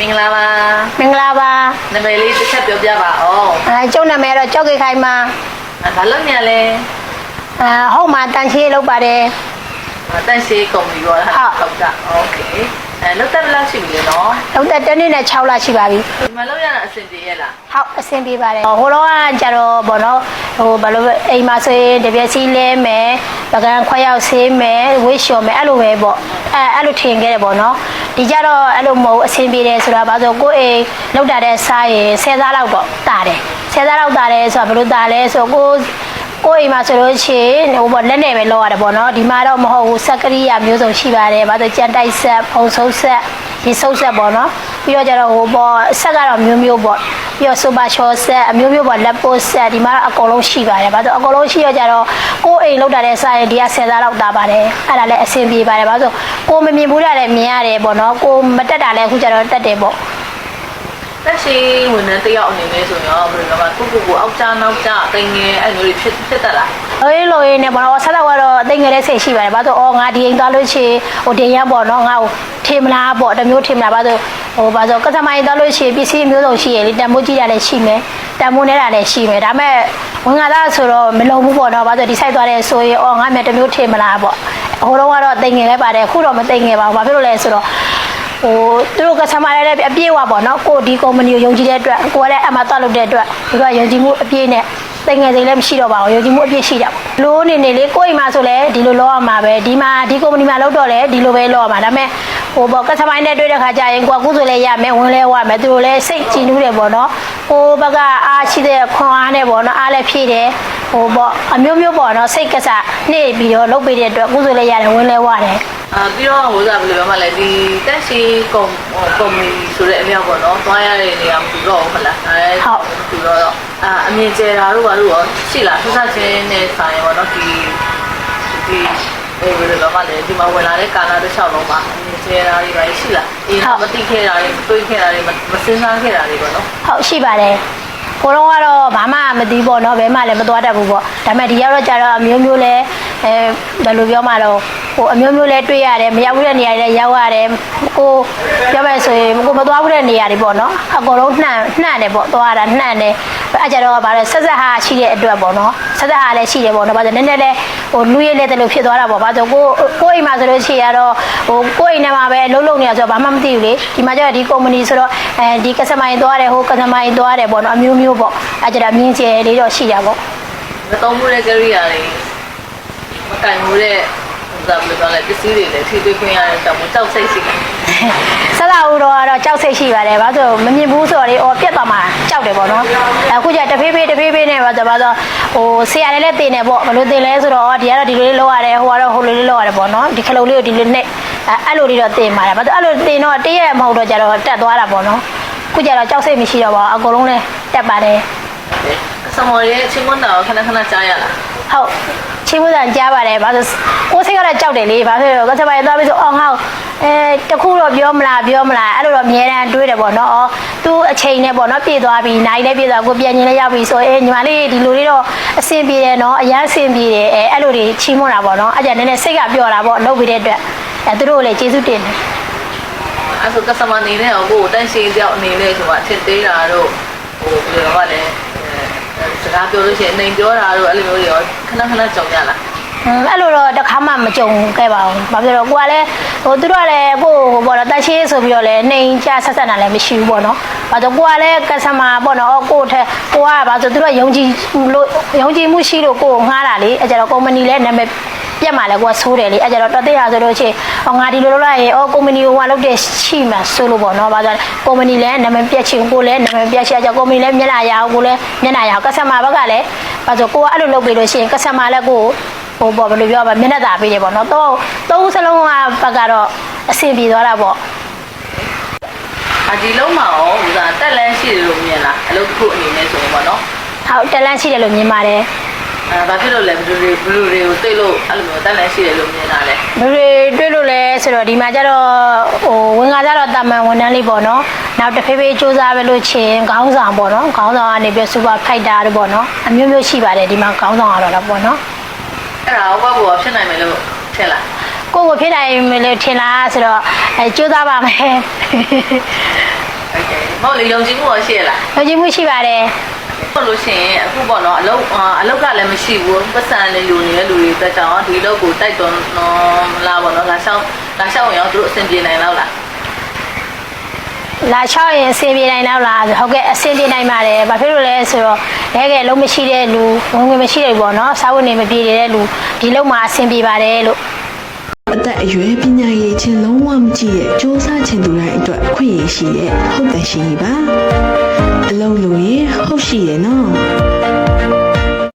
မင်္ဂလာပါ မင်္ဂလာပါ နာမည်လေးတစ်ချက်ပြောပြပါဦး အဲကျုပ်နာမည်တော့ကြောက်ကေခိုင်ပါ အဲဘာလို့ညာလဲ အဲဟုတ်မှာတန်ချေလောက်ပါတယ် တန့်ရှိကုမ္ပဏီရောဟာဟုတ်ကโอเคအဲလောက်တက်ဘယ်လောက်ရှိပြီလဲနော် လောက်တဲ့တစ်နေ့နဲ့6လရှိပါပြီ ဒီမှာလောက်ရတာအဆင်ပြေရဲ့လား ဟုတ်အဆင်ပြေပါတယ်ဟိုတော့ကကြတော့ဘောနော် ဟိုဘာလို့လဲအိမ်မှာဆိုရင်တပြက်စီလဲမယ်ပကံခွဲရောက်ဆေးမယ်ဝိရှော်မယ်အဲ့လိုပဲပေါ့အဲအဲ့လိုထင်ခဲ့တယ်ပေါ့နော်ဒီကြတော့အဲ့လိုမဟုတ်ဘူးအဆင်ပြေတယ်ဆိုတာဘာလို့ကိုယ်အိမ်လောက်တာတဲ့စားရင်10သားလောက်တော့တာတယ်10သားလောက်တာတယ်ဆိုတာဘယ်လိုတာလဲဆိုတော့ကိုယ်ကိုယ်အိမ်မှာဆိုလို့ရှိရင်ဟိုပေါ့လက်နဲ့ပဲလောက်ရတယ်ပေါ့နော်ဒီမှာတော့မဟုတ်ဘူးစက်ကရိယာမျိုးစုံရှိပါတယ်ဘာလို့ကြံတိုက်ဆက်ဖုံဆုံးဆက်ဒီဆုံးဆက်ပေါ့နော်ပြီးတော့ကျတော့ဟိုပေါ့ဆက်ကတော့မျိုးမျိုးပေါ့ ပြီးတော့စူပါချောဆက်အမျိုးမျိုးပေါ့လက်ပိုးဆက်ဒီမှာတော့အကုန်လုံးရှိပါတယ်ဘာလို့အကုန်လုံးရှိရကြတော့ကိုယ်အိမ်လောက်တာတဲ့စားရင်ဒီကဆယ်သားလောက်တာပါတယ်အဲ့ဒါလည်းအဆင်ပြေပါတယ်ဘာလို့ကိုယ်မမြင်ဘူးတာလည်းမြင်ရတယ်ပေါ့နော်ကိုယ်မတက်တာလည်းအခုကျတော့တက်တယ်ပေါ့တက်ရှိဝန်ထမ်းတစ်ယောက်အနေနဲ့ဆိုရင်ဘယ်လိုလဲကိုကိုကိုအောက်ကြနောက်ကြတင်ငယ်အဲ့လိုတွေဖြစ်ဖြစ်တတ်လားအေးလို့ရင်းနဲ့ပေါ့နော်ဆက်တော့ကတော့အသိငယ်တဲ့စိတ်ရှိပါတယ်ဘာလို့အော်ငါဒီအိမ်သွားလို့ရှိရင်ဟိုတင်ရပေါ့နော်ငါ့ကိုထေမလားပေါ့တစ်မျိုးထေမလားဘာလို့ ဟိုဘာလို့ကစမိုင်းသွားလို့ရှိရင်ပစ္စည်းမျိုးစုံရှိရလေတန်မိုးကြီးတာလည်းရှိမယ်တန်မိုးနေတာလည်းရှိမယ်ဒါပေမဲ့ဝင်ငါသားဆိုတော့မလုံဘူးပေါ့နော်ဘာလို့ဒီဆိုင်သွားတဲ့ဆိုရင်အော်ငါမြတ်တစ်မျိုးထေမလားပေါ့ဟိုတော့ကတော့သိငယ်လဲပါတယ်အခုတော့မသိငယ်ပါဘူးဘာဖြစ်လို့လဲဆိုတော့ဟိုသူတို့ကဆမရလည်းအပြည့်ဝပေါ့နော်ကိုဒီကုမ္ပဏီကိုယုံကြည်တဲ့အတွက်ကိုကလည်းအမှသွားလုပ်တဲ့အတွက်ဒီကယုံကြည်မှုအပြည့်နဲ့ တိတ်ငယ်စိတ်လည်းမရှိတော့ပါဘူးယုံကြည်မှုအပြည့်ရှိတာပေါ့လိုးနေနေလေးကိုယ့်အိမ်မှာဆိုလည်းဒီလိုလုပ်ရမှာပဲဒီမှာဒီကုမ္ပဏီမှာလုပ်တော့လည်းဒီလိုပဲလုပ်ရမှာဒါပေမဲ့ဟိုပေါ့ကဆမိုင်းနဲ့တွေ့တဲ့ခါကျရင်ကိုကကုဆိုလည်းရမယ်ဝင်လဲဝမယ်သူတို့လည်းစိတ်ကြည်နူးတယ်ပေါ့နော်ဟိုဘက်ကအားရှိတဲ့ခွန်အားနဲ့ပေါ့နော်အားလည်းဖြည့်တယ်ဟိုပေါ့အမျိုးမျိုးပေါ့နော်စိတ်ကစားနှိပ်ပြီးတော့လုပ်ပေးတဲ့အတွက်ကုဆိုလည်းရတယ်ဝင်လဲဝတယ် အာပြီးတော့ဟိုကဘယ်လိုပြောမလဲဒီတက်ရှိကုမ္ကုမ္ပဏီဆိုတဲ့အမြောက်ပေါ့နော်သွားရတဲ့နေရာမတူတော့ဘူးမလားအဲတူတော့အာအမြင်ကျတာတို့ဘာလို့ရောရှိလားဆက်ဆက်ချင်းနဲ့ဆိုင်ပေါ့နော်ဒီဒီအဲဘယ်လိုပြောမလဲဒီမှာဝင်လာတဲ့ကာလာတစ်လျှောက်လုံးမှာအမြင်ကျတာတွေပါရှိလားအေးမသိခဲ့တာတွေတွေးခဲ့တာတွေမစင်စားခဲ့တာတွေပေါ့နော်ဟုတ်ရှိပါတယ်ကိုတော့ကတော့ဘာမှမသိပေါ့နော်ဘယ်မှလည်းမသွားတတ်ဘူးပေါ့ဒါပေမဲ့ဒီရောက်တော့ကြတော့အမျိုးမျိုးလဲ အဲဘယ်လိုပြောမှတော့ဟိုအမျိုးမျိုးလဲတွေ့ရတယ်မရောက်ဘူးတဲ့နေရာတွေလည်းရောက်ရတယ်ကိုပြောမယ်ဆိုရင်ကိုမသွားဘူးတဲ့နေရာတွေပေါ့နော်အကုန်လုံးနှံ့နှံ့တယ်ပေါ့သွားတာနှံ့တယ်အဲကြတော့ဗါလဲဆက်ဆက်ဟာရှိတဲ့အတွက်ပေါ့နော်ဆက်ဆက်ဟာလည်းရှိတယ်ပေါ့နော်ဘာလို့နည်းနည်းလဲဟိုလူရည်လေးတလို့ဖြစ်သွားတာပေါ့ဘာလို့ကိုကိုအိမ်မှာဆိုလို့ရှိရတော့ဟိုကိုအိမ်ထဲမှာပဲလုံးလုံးနေရဆိုတော့ဘာမှမသိဘူးလေဒီမှာကျတော့ဒီကုမ္ပဏီဆိုတော့အဲဒီကစမိုင်းသွားတယ်ဟိုကစမိုင်းသွားတယ်ပေါ့နော်အမျိုးမျိုးပေါ့အဲကြတော့မြင်းကျယ်လေးတော့ရှိတာပေါ့မတော်မှုတဲ့ကြရိယာတွေ မကင်မှုတဲ့ဟိုကဘယ်လိုပြောလဲပစ္စည်းတွေလည်းထိတွေ့ခွင့်ရတဲ့တောင်တောက်စိတ်ရှိတယ်ဆက်လာဦးတော့ကတော့ကြောက်စိတ်ရှိပါတယ်ဘာလို့မမြင်ဘူးဆိုတော့လေအော်ပြက်သွားမှာကြောက်တယ်ပေါ့နော်အခုကျတဖေးဖေးတဖေးဖေးနဲ့ပါဆိုဘာလို့ဟိုဆရာလည်းလည်းတင်တယ်ပေါ့ဘယ်လိုတင်လဲဆိုတော့ဒီကတော့ဒီလိုလေးလောက်ရတယ်ဟိုကတော့ဟိုလိုလေးလောက်ရတယ်ပေါ့နော်ဒီခလုံးလေးကိုဒီလိုနဲ့အဲ့လိုလေးတော့တင်ပါတယ်ဘာလို့အဲ့လိုတင်တော့တရက်မဟုတ်တော့ကြတော့တက်သွားတာပေါ့နော်အခုကျတော့ကြောက်စိတ်မရှိတော့ပါဘူးအကုန်လုံးလည်းတက်ပါတယ်စမော်ရဲ့ချင်းမွန်းတော်ခဏခဏကြားရလားဟုတ် ချင်းမစံကြားပါတယ်ဘာလို့ကိုစိတ်ကတော့ကြောက်တယ်လေဘာဖြစ်လို့ကစပိုင်သွားပြီးဆိုအော်ဟောက်အဲတခုတော့ပြောမလားပြောမလားအဲ့လိုတော့အများတန်းတွေးတယ်ပေါ့နော်အော်သူအချိန်နဲ့ပေါ့နော်ပြေးသွားပြီနိုင်လည်းပြေးသွားကိုပြန်ရင်လည်းရောက်ပြီဆိုအေးညီမလေးဒီလိုလေးတော့အဆင်ပြေတယ်နော်အရန်အဆင်ပြေတယ်အဲအဲ့လိုတွေချီးမွမ်းတာပေါ့နော်အဲ့ကြနည်းနည်းစိတ်ကပျော်တာပေါ့လုပ်ပြီးတဲ့အတွက်အဲသူတို့ကိုလည်းကျေးဇူးတင်တယ်အဲဆိုကစမနေနဲ့ကိုတန့်ရှင်းကြောက်အနေနဲ့ဆိုတာချစ်သေးတာတို့ဟိုဘယ်လိုပြောလဲ စကားပြောလို့ရှိရင်နေပြောတာတို့အဲ့လိုမျိုးတွေရောခဏခဏကြောင်ရလားဟွန်းအဲ့လိုတော့တစ်ခါမှမကြုံခဲ့ပါဘူး။ဘာဖြစ်လို့လဲကိုကလည်းဟိုသူတို့ကလည်းကိုဟိုပေါ့နော်တက်ရှိဆိုပြီးတော့လည်းနှိမ်ချဆက်ဆက်တာလည်းမရှိဘူးပေါ့နော်။ဘာလို့ကိုကလည်းကစမာပေါ့နော်အော်ကိုထက်ကိုကဘာလို့သူတို့ကယုံကြည်လို့ယုံကြည်မှုရှိလို့ကိုကိုငှားတာလေအဲကြတော့ကုမ္ပဏီလည်းနာမည် ပြတ်မှလည်းကိုကဆိုးတယ်လေအဲကြတော့တော်သေးရဆိုလို့ချင်းအော်ငါဒီလိုလုပ်လိုက်ရင်အော်ကုမ္ပဏီကဟိုလုပ်တဲ့ရှိမှဆိုလို့ပေါ့နော်။ဘာလို့ကုမ္ပဏီလည်းနာမည်ပြတ်ချင်ကိုလည်းနာမည်ပြတ်ချင်အကြကုမ္ပဏီလည်းမျက်နှာရအောင်ကိုလည်းမျက်နှာရအောင်ကစမာဘက်ကလည်းဘာလို့ကိုကအဲ့လိုလုပ်ပြီးလို့ရှိရင်ကစမာလည်းကိုဟိုပေါ့ဘယ်လိုပြောပါမျက်နှာသာပေးတယ်ပေါ့နော်တော့သုံးစလုံးကဘက်ကတော့အဆင်ပြေသွားတာပေါ့အဒီလုံးမှာရောဥစားတက်လန်းရှိတယ်လို့မြင်လားအလုပ်တစ်ခုအနေနဲ့ဆိုရင်ပေါ့နော်ဟုတ်တလန့်ရှိတယ်လို့မြင်ပါတယ် အဲဘာဖြစ်လို့လဲဘယ်လိုတွေဘယ်လိုတွေကိုသိလို့အဲ့လိုမျိုးတက်လန်းရှိတယ်လို့မြင်တာလဲဘယ်လိုတွေ့လို့လဲဆိုတော့ဒီမှာကျတော့ဟိုဝင်ကားကြတော့တာမန်ဝန်ထမ်းလေးပေါ့နော်နောက်တစ်ဖေးဖေးစူးစမ်းပဲလို့ချင်းခေါင်းဆောင်ပေါ့နော်ခေါင်းဆောင်ကနေပြီးစူပါဖိုက်တာတို့ပေါ့နော်အမျိုးမျိုးရှိပါတယ်ဒီမှာခေါင်းဆောင်ရတော့ပေါ့နော်အဲ့ဒါဘဘကဖြစ်နိုင်မယ်လို့ထင်လားကိုယ့်ကိုဖြစ်နိုင်မလို့ထင်လားဆိုတော့အဲစူးစမ်းပါမယ်ဟုတ်ကဲ့မဟုတ်လေယုံကြည်မှုရောရှိရလားယုံကြည်မှုရှိပါတယ် ဟုတ်လို့ရှိရင်အခုပေါ့နော်အလုပ်အလုပ်ကလည်းမရှိဘူးပတ်စံလေးလူနေတဲ့လူတွေအတွက်ကြောင့်ဒီအလုပ်ကိုတိုက်တွန်းနော်မလားပေါ့နော်လာရှောင်းလာရှောင်းရင်ရောသူတို့အဆင်ပြေနိုင်တော့လားလာချောက်ရင်အဆင်ပြေနိုင်တော့လားဆိုဟုတ်ကဲ့အဆင်ပြေနိုင်ပါတယ်ဘာဖြစ်လို့လဲဆိုတော့လဲကဲလုံးမရှိတဲ့လူဝင်ဝင်မရှိတဲ့လူပေါ့နော်စားဝတ်နေမပြေတဲ့လူဒီလုံးမှာအဆင်ပြေပါတယ်လို့ အသက်အရွယ်ပညာရေးချင်းလုံးဝမကြည့်ရဲ့စ조사ချင်သူတိုင်းအတွက်အခွင့်အရေးရှိရဲ့ဟုတ်တယ်ရှိပါအလုံးလို့ရေဟုတ်ရှိရဲ့နော်